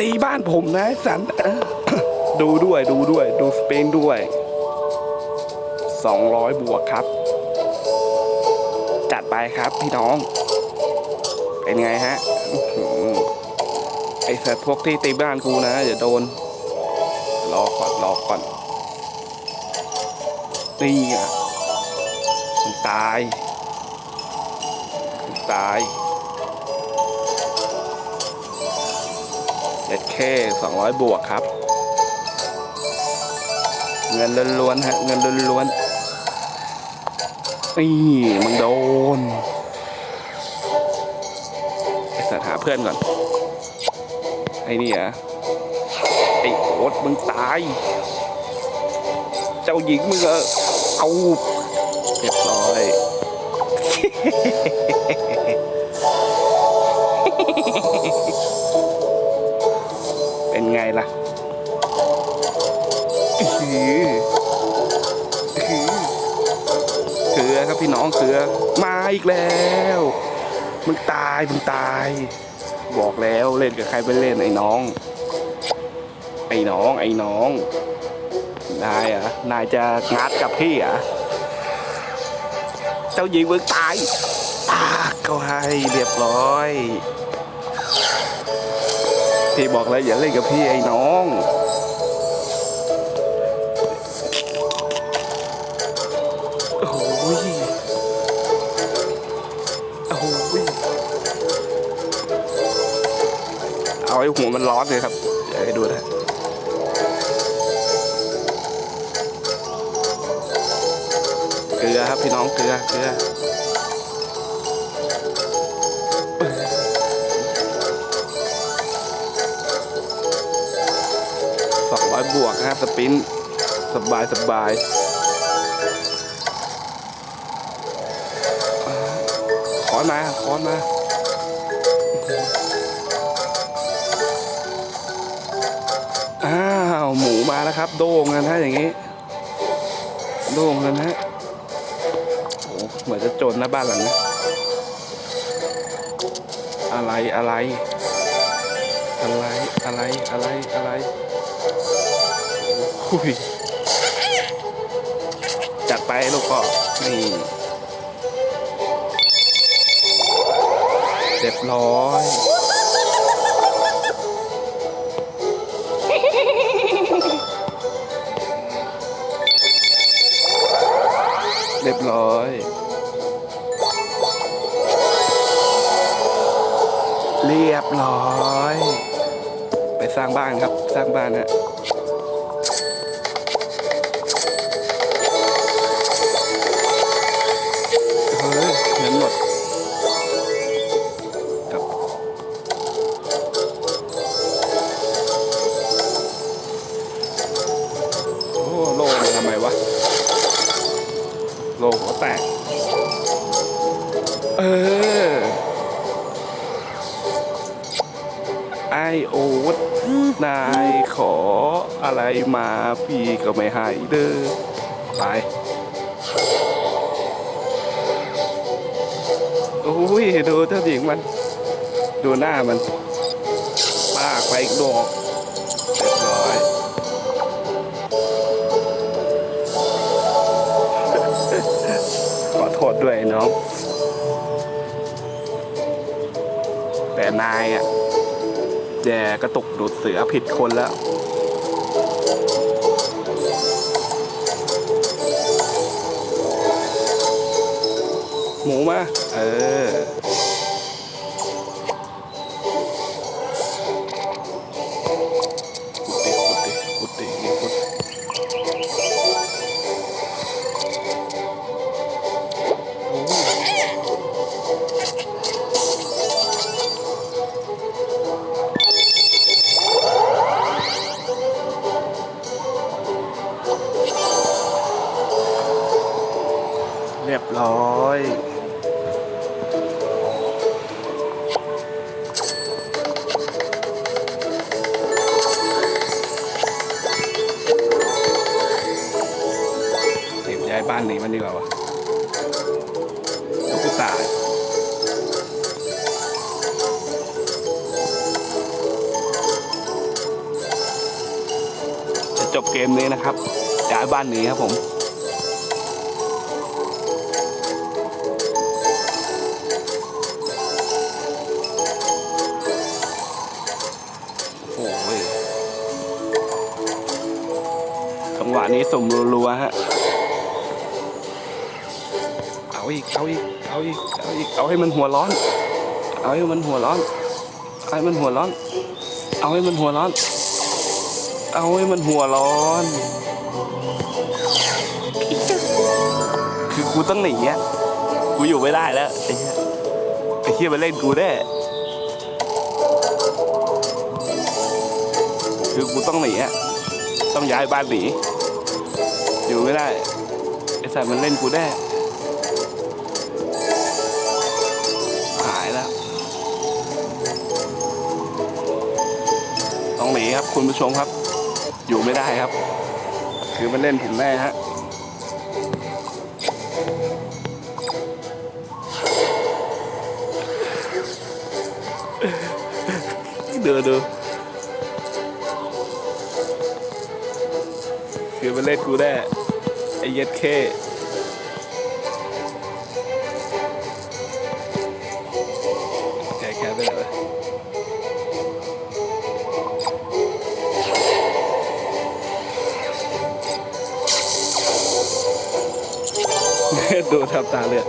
ตีบ้านผมนะสันดูด้วยดูด้วย ดูสเปนด้วย 200 บวกครับ จัดไปครับพี่น้อง เป็นไงฮะไอ้สัตว์พวกที่ตีบ้านกูนะอย่าโดน รอก่อนรอก่อนนี่อะตายตาย เอ็ดเคสองร้อยบวกครับ เงินล้วนๆฮะ เงินล้วนๆนี่มึงโดนไอสัตว์หาเพื่อนก่อน ไอ้นี่อะไอ้โอ๊ตมึงตาย เจ้าหญิงมึงเออเอาเรียบร้อย เป็นไงล่ะอื้อหืออื้อหือเขือครับพี่น้องเขือมาอีกแล้ว มึงตายมึงตาย บอกแล้วเล่นกับใครไปเล่นไอ้น้อง ไอ้น้องไอ้น้องนายอะนายจะงัดกับพี่อะเจ้าหญิงมึงตายตากก็ให้เรียบร้อย พี่บอกแล้วอย่าเล่นกับพี่ไอ้น้องโอ้โหยโอ้โหยเอาไอ้หัวมันร้อนเลยครับอย่าให้ดูนะเกลือครับพี่น้องเกลือเกลือ อยบวกครับสปรินต์สบายสบายขอนมาขอนมาอ้าวหมูมาแล้วครับ โด่งกันฮะอย่างนี้ โด่งกันฮะโอ้เหมือนจะจนนะบ้านหลังนี้อะไรอะไรอะไรอะไรอะไรอะไร จัดไปลูกพ่อ นี่ เรียบร้อย เรียบร้อย เรียบร้อย ไปสร้างบ้านครับ สร้างบ้านฮะ ล่หัวแตก เออ ไอโอ๊ตนายขออะไรมาพี่ก็ไม่ให้เด้อไปโอ้ยดูเจ้าหญิงมัน ดูหน้ามันปากไปอีกดอกเรียบร้อย ด้วยน้อง แต่นายอะแจกระตุกดูดเสือผิดคนแล้วหมูมา เออ นหนีมันดีกว่าวะแล้วกูตายโจบเกมนี้นะครับย้ายบ้านหนีครับผมโอ้ยจังหวะนี้สมรัวๆฮะ เอาอีก เอาอีก เอาอีก เอาอีก เอาให้มันหัวร้อน เอาให้มันหัวร้อน เอาให้มันหัวร้อน เอาให้มันหัวร้อน เอาให้มันหัวร้อน คือกูต้องหนีอะกูอยู่ไม่ได้แล้วไอ้เหี้ยไอ้เหี้ยมาเล่นกูแน่คือกูต้องหนีอะ ต้องย้ายบ้านหนี อยู่ไม่ได้ ไอ้สายมันเล่นกูแน่ ครับคุณผู้ชมครับ อยู่ไม่ได้ครับ คือมันเล่นผมแน่ฮะดูดูคือมันเล่นกูแน่ไอ้เย็ดเค ดูครับตาเลือด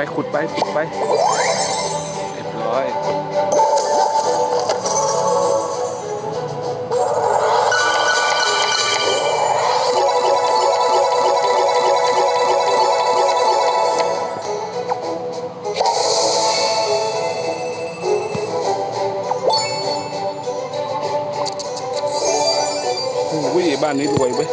ไปขุดไปขุดไปเรียบร้อยบ้านนี้รวยเว้ย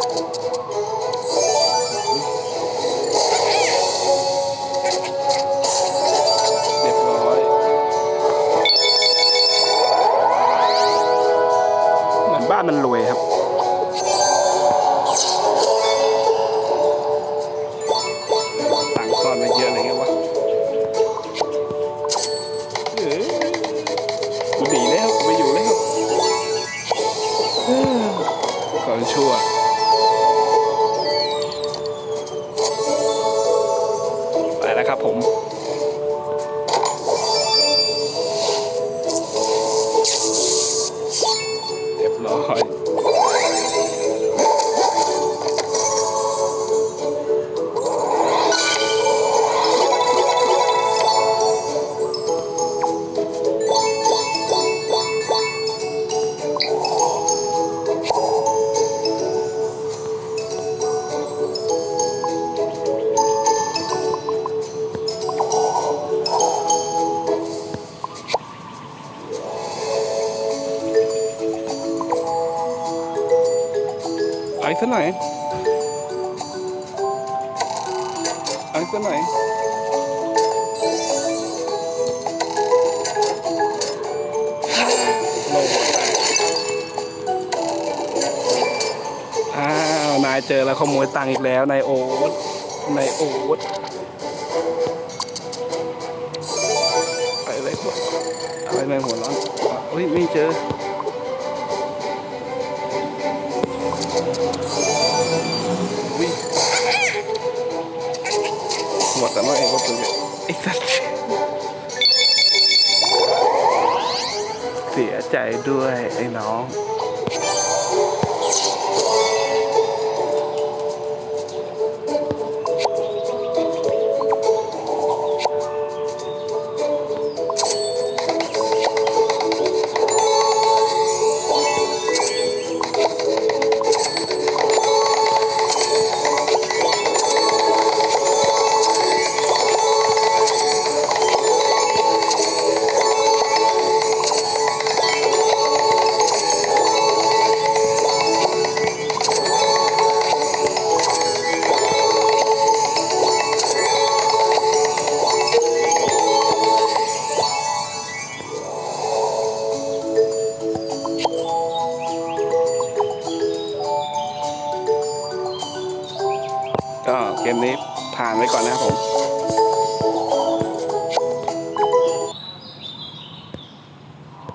ครับ ตังค์ซ่อนไว้เยอะเลยไงวะเอ้ยกูหนีแล้วกูไม่อยู่แล้วเก่อนชั่วไปแล้วครับผม เอาอีกสักหน่อยเอาอีกสักหน่อยโลกแตกอ้าว นายเจอแล้วขโมยตังค์อีกแล้ว นายโอ๊ตนายโอ๊ตไปเลยพวกอะไรไม่หัวร้อนอะเฮ้ย ไม่เจอ หมดแต่ไม่ก็คือไอ้สัตว์เสียใจด้วยไอ้น้อง